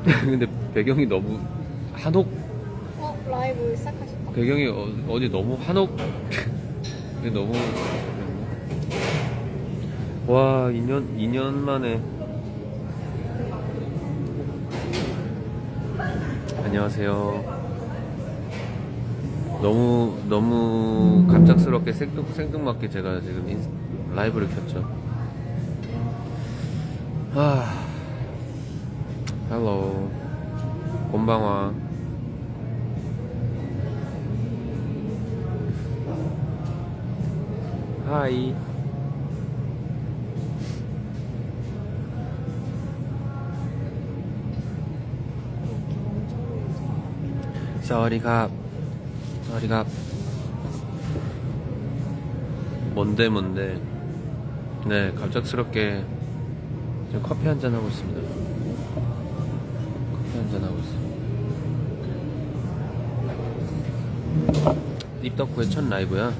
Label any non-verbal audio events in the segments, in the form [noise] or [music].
[laughs] 근데 배경이 너무 한옥? 어? 라이브 시작하셨다. 배경이 어, 어디 너무 한옥? [laughs] 이게 너무 와 2년 2년 만에. 안녕하세요. 너무 너무 갑작스럽게 생뚱 생뚱맞게 제가 지금 인, 라이브를 켰죠. 아 헬로 곤방와 하이 사와리갑. 사와리갑. 뭔데 뭔데? 네 갑작스럽게 지금 커피 한 잔 하고 있습니다 커피 한잔 하고 있어요 입덕후의 첫 라이브야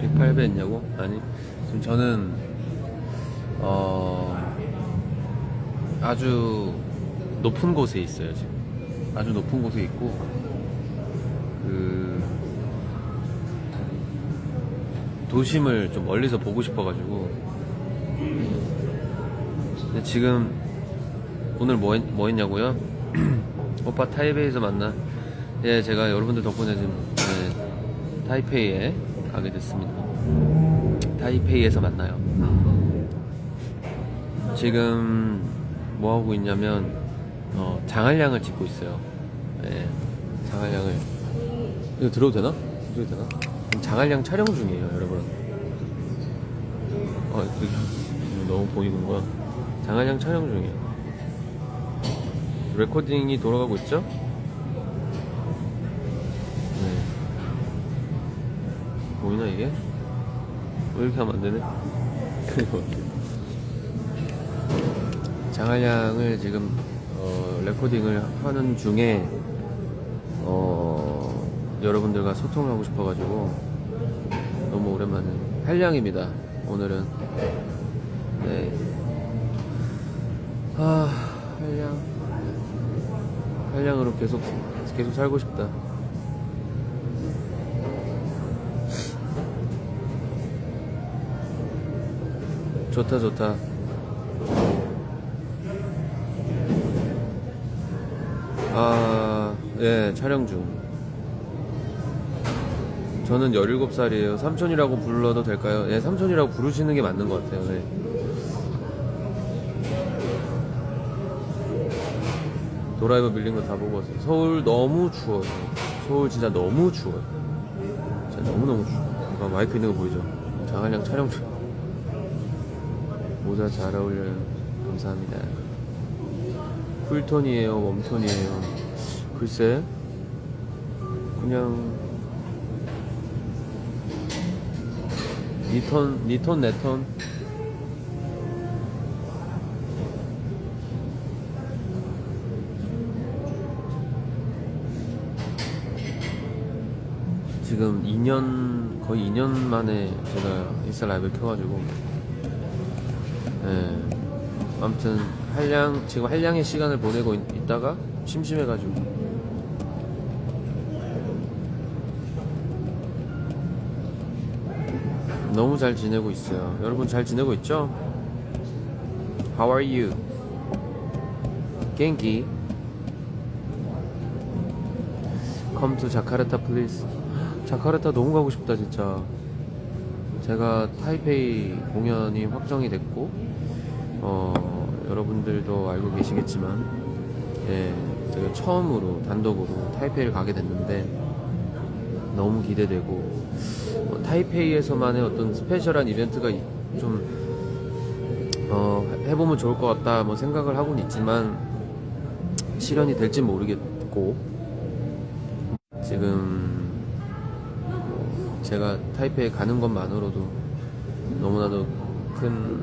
108배 했냐고? 아니 지금 저는 어 아주 높은 곳에 있어요 지금 아주 높은 곳에 있고 그 도심을 좀 멀리서 보고 싶어가지고 근데 지금 오늘 뭐, 했, 뭐 했냐고요? 오빠 타이베이에서 만나 예 제가 여러분들 덕분에 지금 네, 타이페이에 가게 됐습니다. 타이페이에서 만나요. 지금 뭐 하고 있냐면 어, 장알량을 찍고 있어요. 예 장알량을. 이거 들어도 되나? 들어도 되나? 장알량 촬영 중이에요 여러분. 어 너무 보이는구나 장알량 촬영 중이에요 레코딩이 돌아가고 있죠? 네. 보이나 이게? 왜 이렇게 하면 안 되네? 장알량을 지금 어, 레코딩을 하는 중에 어, 여러분들과 소통을 하고 싶어가지고 너무 오랜만에 한량입니다 오늘은 네. 아 한량 한량으로 계속 계속 살고 싶다 좋다 좋다 아, 예, 촬영 중. 저는 17살이에요. 삼촌이라고 불러도 될까요? 예, 삼촌이라고 부르시는 게 맞는 것 같아요. 네. 도라이버 밀린 거 다 보고 왔어요. 서울 너무 추워요. 서울 진짜 너무 추워요. 진짜 너무너무 추워요. 이거 마이크 있는 거 보이죠? 장한량 촬영 중. 모자 잘 어울려요. 감사합니다. 쿨톤이에요, 웜톤이에요. 글쎄, 그냥 니톤, 니톤, 네톤. 지금 2년 거의 2년 만에 제가 인스타 라이브를 켜가지고 예. 아무튼 한량 지금 한량의 시간을 보내고 있, 있다가 심심해가지고 너무 잘 지내고 있어요. 여러분 잘 지내고 있죠? How are you? genki? Come to 자카르타 please. 자카르타 너무 가고 싶다 진짜. 제가 타이페이 공연이 확정이 됐고 어, 여러분들도 알고 계시겠지만 예, 제가 처음으로 단독으로 타이페이를 가게 됐는데 너무 기대되고 어, 타이페이에서만의 어떤 스페셜한 이벤트가 이- 좀 어, 해보면 좋을 것 같다 뭐 생각을 하고는 있지만 실현이 될지 모르겠고 지금 뭐 제가 타이페이 가는 것만으로도 너무나도 큰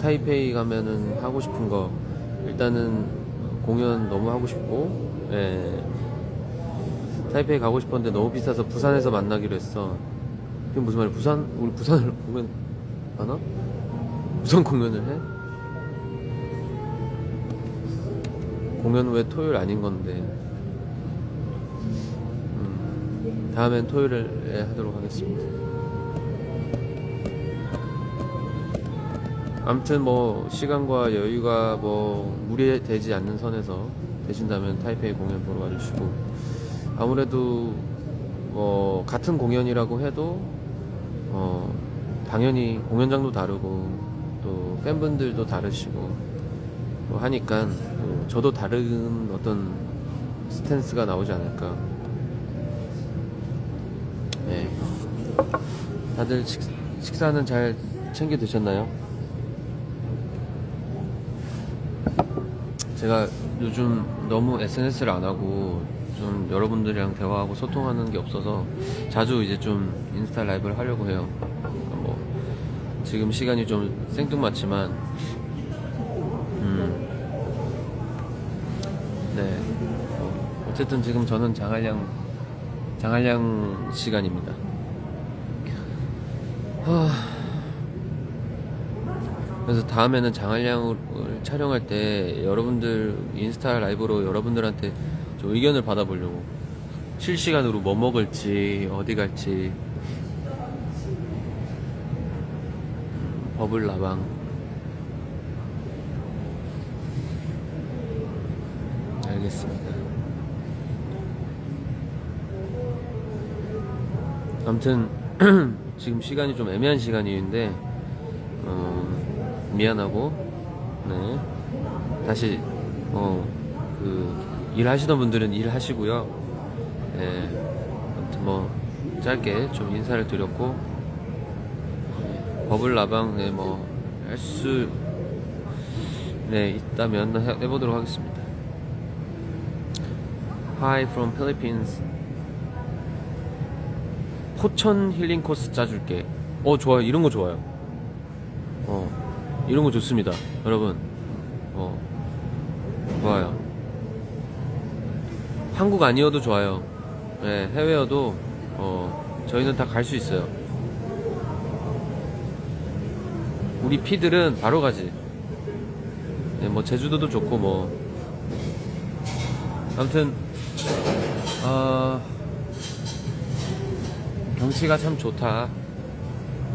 타이페이 가면은 하고 싶은 거 일단은 공연 너무 하고 싶고 예. 타이페이 가고 싶었는데 너무 비싸서 부산에서 만나기로 했어 그게 무슨 말이야 부산 우리 부산을 [laughs] 공연 하나? 부산 공연을 해? 공연 왜 토요일 아닌 건데. 음, 다음엔 토요일에 하도록 하겠습니다. 아무튼 뭐 시간과 여유가 뭐 무리되지 않는 선에서 되신다면 타이페이 공연 보러 와주시고 아무래도 뭐 같은 공연이라고 해도 어 당연히 공연장도 다르고 또 팬분들도 다르시고 또 하니까 또 저도 다른 어떤 스탠스가 나오지 않을까. 네. 다들 식, 식사는 잘 챙겨 드셨나요? 제가 요즘 너무 SNS를 안 하고 좀 여러분들이랑 대화하고 소통하는 게 없어서 자주 이제 좀 인스타 라이브를 하려고 해요. 그러니까 뭐 지금 시간이 좀 생뚱맞지만 음. 네. 어, 어쨌든 지금 저는 장한량 장한량 시간입니다. 하... 그래서 다음에는 장한량을 촬영할 때 여러분들 인스타 라이브로 여러분들한테 좀 의견을 받아보려고 실시간으로 뭐 먹을지 어디 갈지 음, 버블 라방 알겠습니다. 아무튼 [clears throat] 지금 시간이 좀 애매한 시간인데 어, 미안하고 네 다시 어 그 일하시던 분들은 일하시고요. 네 아무튼 뭐 짧게 좀 인사를 드렸고 네, 버블 라방 네 뭐할 수 네 있다면 해- 해보도록 하겠습니다. Hi from Philippines. 포천 힐링 코스 짜줄게. 어, 좋아요. 이런 거 좋아요. 어, 이런 거 좋습니다. 여러분. 어, 좋아요. 한국 아니어도 좋아요. 네, 해외여도, 어, 저희는 다 갈 수 있어요. 우리 피들은 바로 가지. 네, 뭐, 제주도도 좋고, 뭐. 아무튼, 어, 경치가 참 좋다.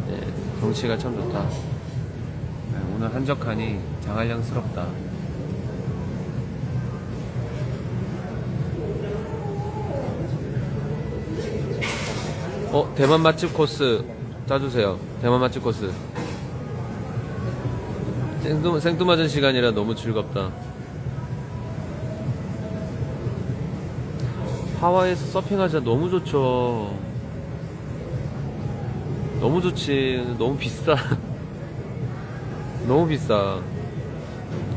네, 경치가 참 좋다. 네, 오늘 한적하니 장한량스럽다. 어, 대만 맛집 코스 짜주세요. 대만 맛집 코스. 생뚱, 생뚱맞은 시간이라 너무 즐겁다. 하와이에서 서핑하자 너무 좋죠. 너무 좋지. 너무 비싸. [laughs] 너무 비싸.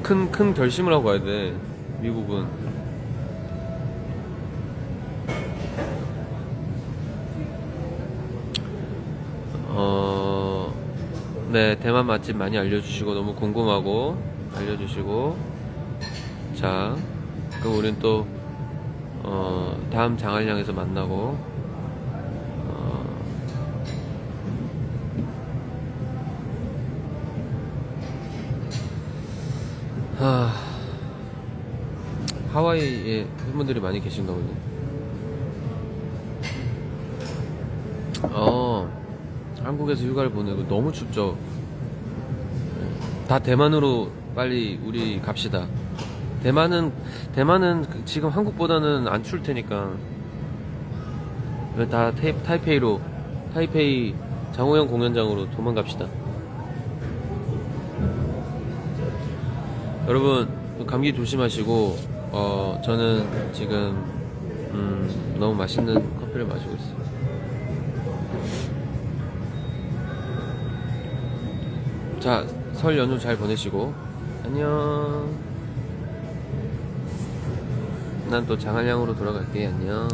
큰, 큰 결심을 하고 가야 돼. 미국은. 어, 네, 대만 맛집 많이 알려주시고, 너무 궁금하고, 알려주시고. 자, 그럼 우린 또, 어, 다음 장안량에서 만나고, 하, 하와이에 팬분들이 많이 계신가 보네. 어, 한국에서 휴가를 보내고 너무 춥죠. 다 대만으로 빨리 우리 갑시다. 대만은 대만은 그- 지금 한국보다는 안 추울 테니까 다 타이, 타이페이로 타이페이 장호영 공연장으로 도망갑시다. 여러분 감기 조심하시고 어 저는 지금 음, 너무 맛있는 커피를 마시고 있어요. 자, 설 연휴 잘 보내시고 안녕. 난 또 장한량으로 돌아갈게. 안녕.